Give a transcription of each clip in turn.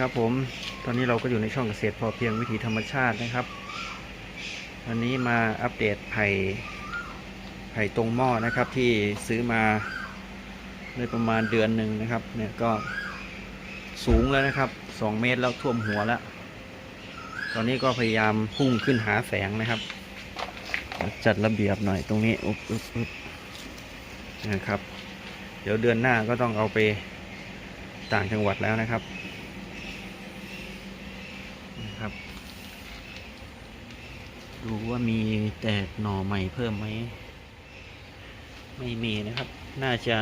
ครับผม ตอนนี้เราก็อยู่ในช่องเกษตรพอเพียงวิถีธรรมชาตินะครับ วันนี้มาอัปเดตไผ่ไผ่ตรงหม้อนะครับ ที่ซื้อมาในประมาณเดือนหนึ่งนะครับ เนี่ยก็สูงแล้วนะครับสองเมตรแล้วท่วมหัวแล้ว ตอนนี้ก็พยายามพุ่งขึ้นหาแสงนะครับ จัดระเบียบหน่อยตรงนี้อุ๊บอุ๊บอุ๊บนะครับ เดี๋ยวเดือนหน้าก็ต้องเอาไปต่างจังหวัดแล้วนะครับ นะครับ ดูว่ามีแตกหน่อใหม่เพิ่มไหม ไม่มีนะครับ น่าจะ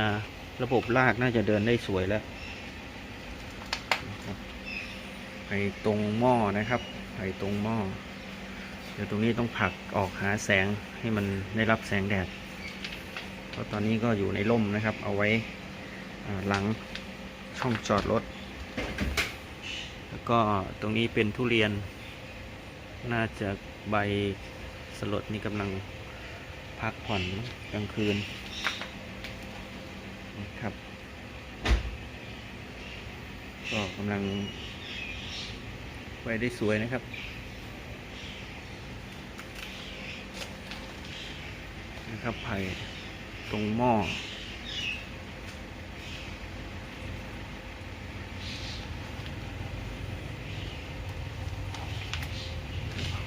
ระบบรากน่าจะเดินได้สวยแล้วไปตรงหม้อนะครับไปตรงหม้อ เดี๋ยวตรงนี้ต้องผลักออกหาแสงให้มันได้รับแสงแดด เพราะตอนนี้ก็อยู่ในร่มนะครับ เอาไว้อ่าหลังช่องจอดรถ ก็ตรงนี้เป็นทุเรียน น่าจะใบสลดนี่กำลังพักผ่อนกลางคืนครับ ก็กำลังไว้ได้สวยนะครับนะครับไผ่ตรงหม้อ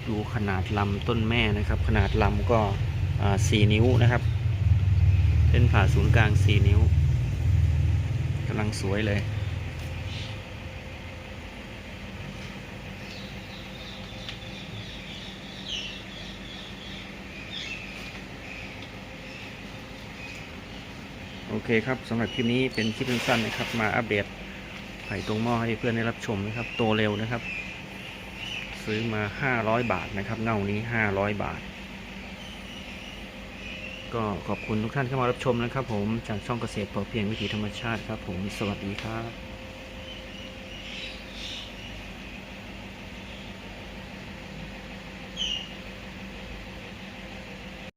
ดูขนาดลำต้นแม่นะครับ ขนาดลำก็อ่าสี่นิ้วนะครับเส้นผ่าศูนย์กลางสี่นิ้วกำลังสวยเลย โอเคครับสำหรับคลิปนี้เป็นคลิปสั้นๆนะครับ มาอัปเดตไผ่ตรงหม้อให้เพื่อนได้รับชมนะครับ โตเร็วนะครับ ซื้อมา 500 บาทนะครับ เง่านี้ 500 บาท ก็ขอบคุณทุกท่านที่เข้ามารับชมนะครับ ผมจากช่องเกษตรพอเพียงวิถีธรรมชาติครับ ผมสวัสดีครับ